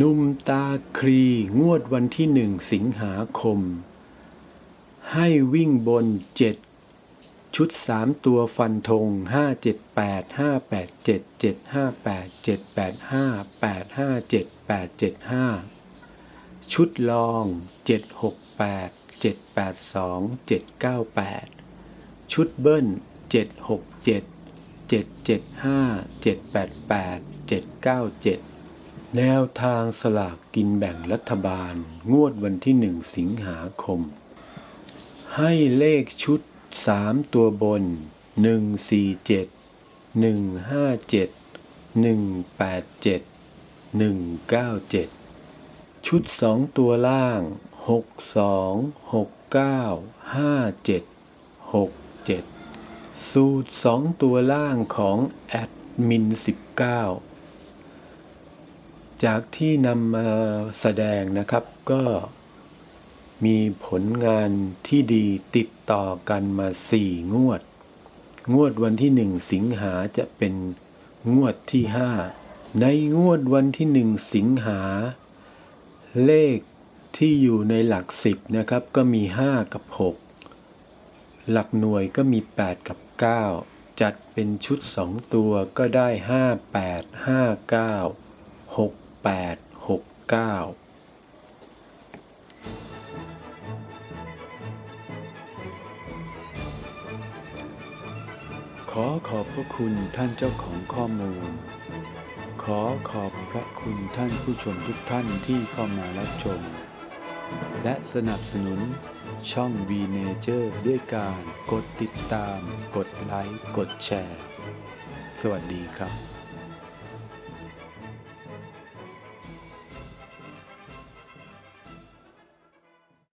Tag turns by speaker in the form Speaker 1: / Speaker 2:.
Speaker 1: นุ่มตาครีงวดวันที่หนึ่งสิงหาคม ให้วิ่งบนเจ็ดชุดสามตัวฟันธงห้าเจ็ดแปดห้าแปดเจ็ดเจ็ดห้าแปดเจ็ดแปดห้าแปดห้าเจ็ดแปดเจ็ดห้าชุดลองเจ็ดหกแปดเจ็ดแปดสองเจ็ดเก้าแปดชุดเบิ้ลเจ็ดหกเจ็ดเจ็ดเจ็ดห้าเจ็ดแปดแปดเจ็ดเก้าเจ็ด แนวทางสลากกินแบ่งรัฐบาล งวดวันที่หนึ่งสิงหาคม ให้เลขชุดสามตัวบนหนึ่งสี่เจ็ดหนึ่งห้าเจ็ดหนึ่งแปดเจ็ดหนึ่งเก้าเจ็ดชุดสองตัวล่างหกสองหกเก้าห้าเจ็ดหกเจ็ดสูตรสองตัวล่างของแอดมินสิบเก้า จากที่นำมาแสดงนะครับก็มีผลงานที่ดีติดต่อกันมาสี่งวด งวดวันที่หนึ่งสิงหาจะเป็นงวดที่ห้าในงวดวันที่หนึ่งสิงหา เลขที่อยู่ในหลักสิบนะครับก็มีห้ากับหกหลักหน่วยก็มีแปดกับเก้าจัดเป็นชุดสองตัวก็ได้ห้าแปด ห้าเก้าหกแปดหกเก้าขอขอบพระคุณท่านเจ้าของข้อมูล ขอขอบพระคุณท่านผู้ชมทุกท่านที่เข้ามารับชม และสนับสนุนช่อง V Nature ด้วยการกดติดตาม กดไลค์ กดแชร์ สวัสดีครับ